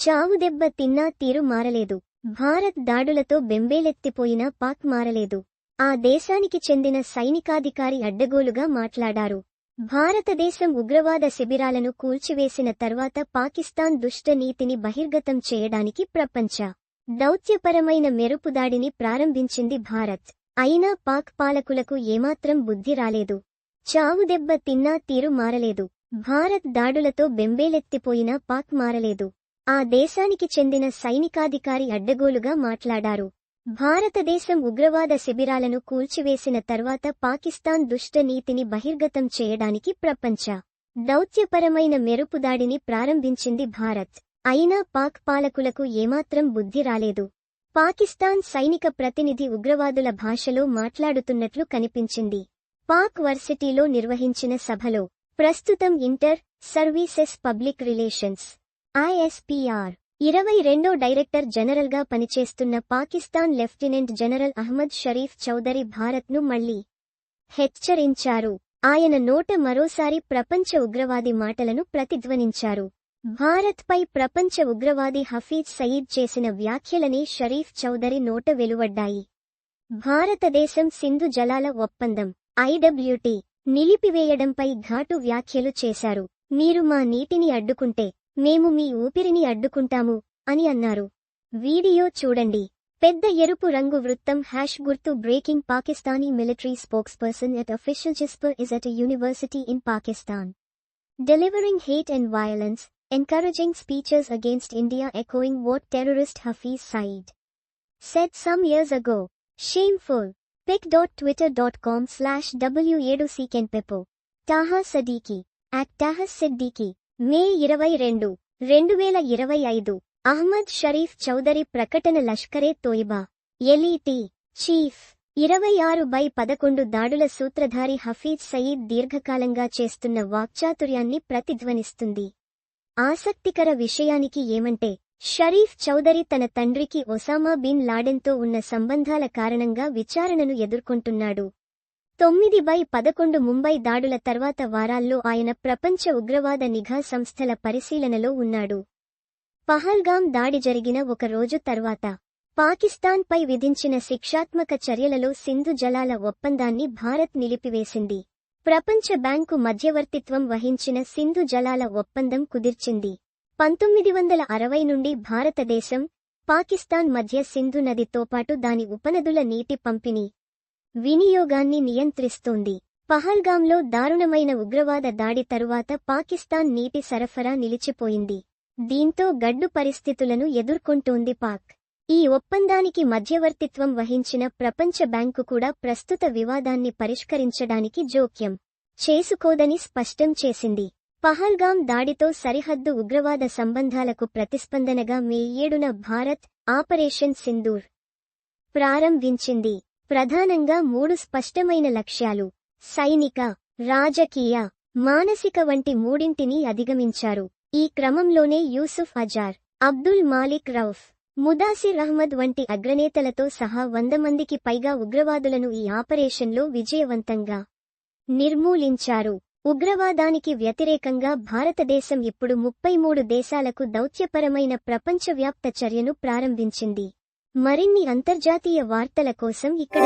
చావుదెబ్బ తిన్నా తీరు మారలేదు. భారత్ దాడులతో బెంబేలెత్తిపోయినా పాక్ మారలేదు. ఆ దేశానికి చెందిన సైనికాధికారి అడ్డగోలుగా మాట్లాడారు. భారతదేశం ఉగ్రవాద శిబిరాలను కూల్చివేసిన తర్వాత పాకిస్తాన్ దుష్ట నీతిని బహిర్గతం చేయడానికి ప్రపంచ దౌత్యపరమైన మెరుపుదాడిని ప్రారంభించింది భారత్. అయినా పాక్ పాలకులకు ఏమాత్రం బుద్ధి రాలేదు. చావుదెబ్బ తిన్నా తీరు మారలేదు. భారత్ దాడులతో బెంబేలెత్తిపోయినా పాక్ మారలేదు. ఆ దేశానికి చెందిన సైనికాధికారి అడ్డగోలుగా మాట్లాడారు. భారతదేశం ఉగ్రవాద శిబిరాలను కూల్చివేసిన తర్వాత పాకిస్తాన్ దుష్ట నీతిని బహిర్గతం చేయడానికి ప్రపంచ దౌత్యపరమైన మెరుపుదాడిని ప్రారంభించింది భారత్. అయినా పాక్ పాలకులకు ఏమాత్రం బుద్ధి రాలేదు. పాకిస్తాన్ సైనిక ప్రతినిధి ఉగ్రవాదుల భాషలో మాట్లాడుతున్నట్లు కనిపించింది. పాక్ వర్సిటీలో నిర్వహించిన సభలో ప్రస్తుతం inter services public relations I S P R ఇరవై రెండో డైరెక్టర్ జనరల్గా పనిచేస్తున్న పాకిస్తాన్ లెఫ్టినెంట్ జనరల్ అహ్మద్ షరీఫ్ చౌదరి భారత్ను మళ్ళీ హెచ్చరించారు. ఆయన నోట మరోసారి ప్రపంచ ఉగ్రవాది మాటలను ప్రతిధ్వనించారు. భారత్పై ప్రపంచ ఉగ్రవాది హఫీజ్ సయీద్ చేసిన వ్యాఖ్యలనే షరీఫ్ చౌదరి నోట వెలువడ్డాయి. భారతదేశం సింధు జలాల ఒప్పందం ఐడబ్ల్యూటీ నిలిపివేయడంపై ఘాటు వ్యాఖ్యలు చేశారు. మీరు మా నీటిని అడ్డుకుంటే మేము మీ ఊపిరిని అడ్డుకుంటాము అని అన్నారు వీడియో చూడండి పెద్ద ఎరుపు రంగు వృత్తం హ్యాష్ గుర్తు breaking Pakistani military spokesperson at official జిస్పర్ is at university in Pakistan delivering hate and violence, encouraging speeches against India echoing what terrorist Hafiz Saeed said some years ago. Shameful. pic.twitter.com slash w7ckenpepo. Taha Sadiki. At Taha Siddiqui. May ఇరవై రెండు రెండు వేల ఇరవై ఐదు. అహ్మద్ షరీఫ్ చౌదరి ప్రకటన Lashkar-e Taiba. ఎలీటీ chief. ఇరవై ఆరు by పదకొండు దాడుల సూత్రధారి హఫీజ్ సయీద్ దీర్ఘకాలంగా చేస్తున్న వాక్చాతుర్యాన్ని ప్రతిధ్వనిస్తుంది. ఆసక్తికర విషయానికి ఏమంటే షరీఫ్ చౌదరి తన తండ్రికి ఒసామా బిన్ లాడెన్తో ఉన్న సంబంధాల కారణంగా విచారణను ఎదుర్కొంటున్నాడు. తొమ్మిది బై పదకొండు ముంబై దాడుల తర్వాత వారాల్లో ఆయన ప్రపంచ ఉగ్రవాద నిఘా సంస్థల పరిశీలనలో ఉన్నాడు. పహల్గాం దాడి జరిగిన ఒక రోజు తర్వాత పాకిస్తాన్పై విధించిన శిక్షాత్మక చర్యలలో సింధు జలాల ఒప్పందాన్ని భారత్ నిలిపివేసింది. ప్రపంచ బ్యాంకు మధ్యవర్తిత్వం వహించిన సింధు జలాల ఒప్పందం కుదిర్చింది. పంతొమ్మిది వందల అరవై నుండి భారతదేశం పాకిస్తాన్ మధ్య సింధు నదితో పాటు దాని ఉపనదుల నీటి పంపిణీ వినియోగాన్ని నియంత్రిస్తోంది. పహల్గాంలో దారుణమైన ఉగ్రవాద దాడి తరువాత పాకిస్తాన్ నీటి సరఫరా నిలిచిపోయింది. దీంతో గడ్డు పరిస్థితులను ఎదుర్కొంటోంది పాక్. ఈ ఒప్పందానికి మధ్యవర్తిత్వం వహించిన ప్రపంచ బ్యాంకు కూడా ప్రస్తుత వివాదాన్ని పరిష్కరించడానికి జోక్యం చేసుకోదని స్పష్టం చేసింది. పహల్గాం దాడితో సరిహద్దు ఉగ్రవాద సంబంధాలకు ప్రతిస్పందనగా మే ఏడున భారత్ ఆపరేషన్ సింధూర్ ప్రారంభించింది. ప్రధానంగా మూడు స్పష్టమైన లక్ష్యాలు. సైనిక రాజకీయ మానసిక వంటి మూడింటిని అధిగమించారు. ఈ క్రమంలోనే యూసుఫ్ అజార్ అబ్దుల్ మాలిక్ రౌఫ్ ముదాసిర్ అహ్మద్ వంటి అగ్రనేతలతో సహా వంద మందికి పైగా ఉగ్రవాదులను ఈ ఆపరేషన్లో విజయవంతంగా నిర్మూలించారు. ఉగ్రవాదానికి వ్యతిరేకంగా భారతదేశం ఇప్పుడు ముప్పై మూడు దేశాలకు దౌత్యపరమైన ప్రపంచవ్యాప్త చర్యను ప్రారంభించింది. మరిన్ని అంతర్జాతీయ వార్తల కోసం ఇక్కడ